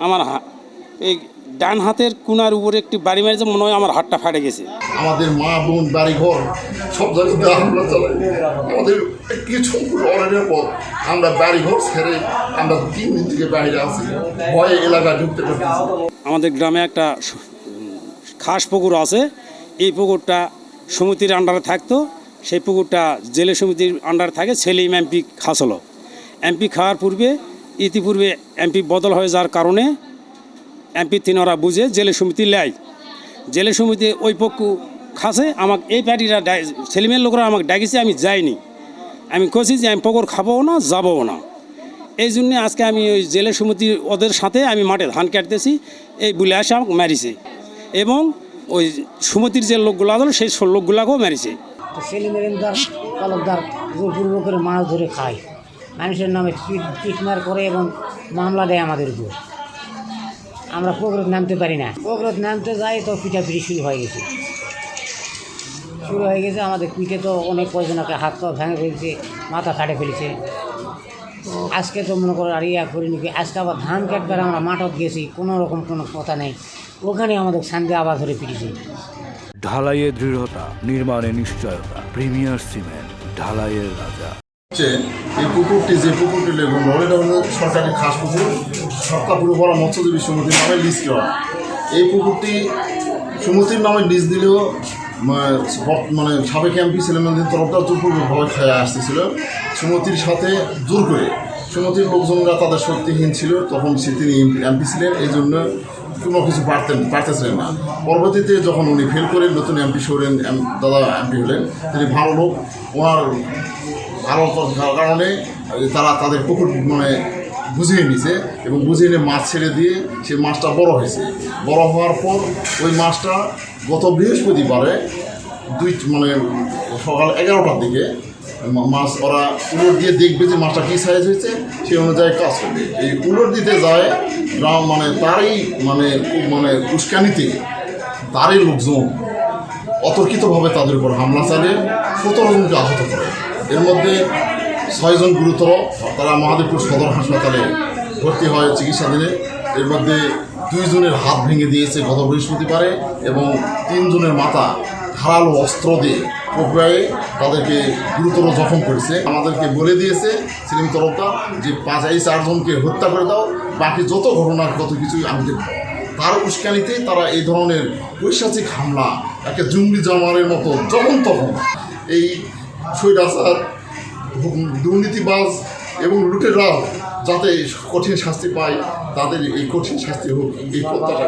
আমার হা- এই ডান হাতের কুনার উপরে একটি বাড়ি মেরেছে মনে হয় আমার হাতটা ফাটে গেছে। আমাদের মা বোন বাড়ি ঘর সব জায়গাতে হামলা চালাই আমাদের কিছু অর্ডারের পর আমরা বাড়ি ঘর ছেড়ে আমরা তিন দিন থেকে বাইরে আছি। ভয়ে এলাকায় ঢুকতে পারতেছি আমাদের গ্রামে একটা খাস পুকুর আছে। এই পুকুরটা সমিতির আন্ডারে থাকতো। সেই পুকুরটা জেলে সমিতির আন্ডারে থাকে সেলিম এমপি খাসলো এমপি খাওয়ার পূর্বে ইতিপূর্বে এমপি বদল হয়ে যাওয়ার কারণে এমপি তিনরা বুঝে জেলে সমিতি লেয়। জেলে সমিতি ওই পক্ষ খাসে, আমাকে এই পার্টিরা ডাই- সেলিমের লোকরা আমাকে ডাকিছে, আমি যাইনি। আমি কছি যে আমি পুকুর খাবও না, যাবও না। এই জন্য আজকে আমি ওই জেলে সমিতি ওদের সাথে আমি মাঠে ধান কাটতেছি, এই বলে আসে আমাকে মারিছে। এবং ওই সমিতির যে লোকগুলো আছে, সেই লোকগুলাকেও মারিছে। তো সেলিমেরিন্দার তালুকদার জোরপূর্ব করে মাছ ধরে খায়। মানুষের নামে ট্রিটমার করে এবং মামলা দেয় আমাদের উপর। আমরা পুকুরত নামতে পারি না। পুকুরত নামতে যাই তো পিঠাপিঠি শুরু হয়ে গেছে। শুরু হয়ে গেছে, আমাদের পিঠে তো অনেক কয়জনকে হাত পা ভেঙে ফেলছে, মাথা ফাটে ফেলেছে। আজকে তো মনে করো আর ইয়া করিনি কি, আজকে আবার ধান কাটবার আমরা মাঠত গেছি, কোনো রকম কোনো কথা নেই। ওখানে আমাদের শান্তি আবার ধরে পিটিছে। ঢালাইয়ে দৃঢ়তা, নির্মাণে নিশ্চয়তা, প্রিমিয়ার সিমেন্ট, ঢালাইয়ের রাজা। হচ্ছে এই পুকুরটি, যে পুকুরটি লেগুন এটা হলো সরকারি খাস পুকুর সরকারপুর বড় মৎস্যজীবী সমিতির নামে লিজ করা। এই পুকুরটি সমিতির নামে লিজ দিলেও মানে সাবেক এমপি সেলিমুদ্দিন তরফদার জোরপূর্বকভাবে খেয়ে আসতেছিল। সমিতির সাথে জোর করে, সমিতির লোকজনরা তাদের শক্তিহীন ছিল, তখন সে তিনি এমপি ছিলেন, এই জন্য কোনো কিছু পারতেন পারতেছিলেন না। পরবর্তীতে যখন উনি ফেল করে নতুন এমপি সরেন দাদা এমপি হলেন, তিনি ভালো লোক। ওনার ভালো কারণে তারা তাদের পুকুর মানে বুঝিয়ে নিছে এবং বুঝিয়ে নিয়ে মাছ ছেড়ে দিয়ে সেই মাছটা বড় হয়েছে। বড় হওয়ার পর ওই মাছটা গত বৃহস্পতিবারে দুই মানে সকাল এগারোটার দিকে মাছ ওরা উলট দিয়ে দেখবে যে মাছটা কী সাইজ হয়েছে সেই অনুযায়ী কাজ করবে। এই উলট দিতে যায়, গ্রাম মানে তারই মানে মানে উস্কানিতে তারই লোকজন অতর্কিতভাবে তাদের উপর হামলা চালিয়ে সতেরো জনকে আহত করে। এর মধ্যে ছয়জন গুরুতর, তারা মহাদেবপুর সদর হাসপাতালে ভর্তি হয় চিকিৎসাধীনে। এর মধ্যে দুইজনের হাত ভেঙে দিয়েছে গত বৃহস্পতিবারে এবং তিনজনের মাথা ধারালো অস্ত্র দিয়ে কোপড়ায়ে তাদেরকে গুরুতর জখম করেছে। আমাদেরকে বলে দিয়েছে, সিলিম তরফদার, যে পাঁচ এই চারজনকে হত্যা করে দাও, বাকি যত ঘটনার কত কিছুই আমি দেখব। তার উস্কানিতে তারা এই ধরনের পৈশাচিক হামলা একটা জঙ্গলি জামারের মতো যখন তখন। এই স্বৈরাচার দুর্নীতিবাজ এবং লুটেরাও যাতে কঠিন শাস্তি পায়, তাদের এই কঠিন শাস্তি হোক, এই প্রত্যাশা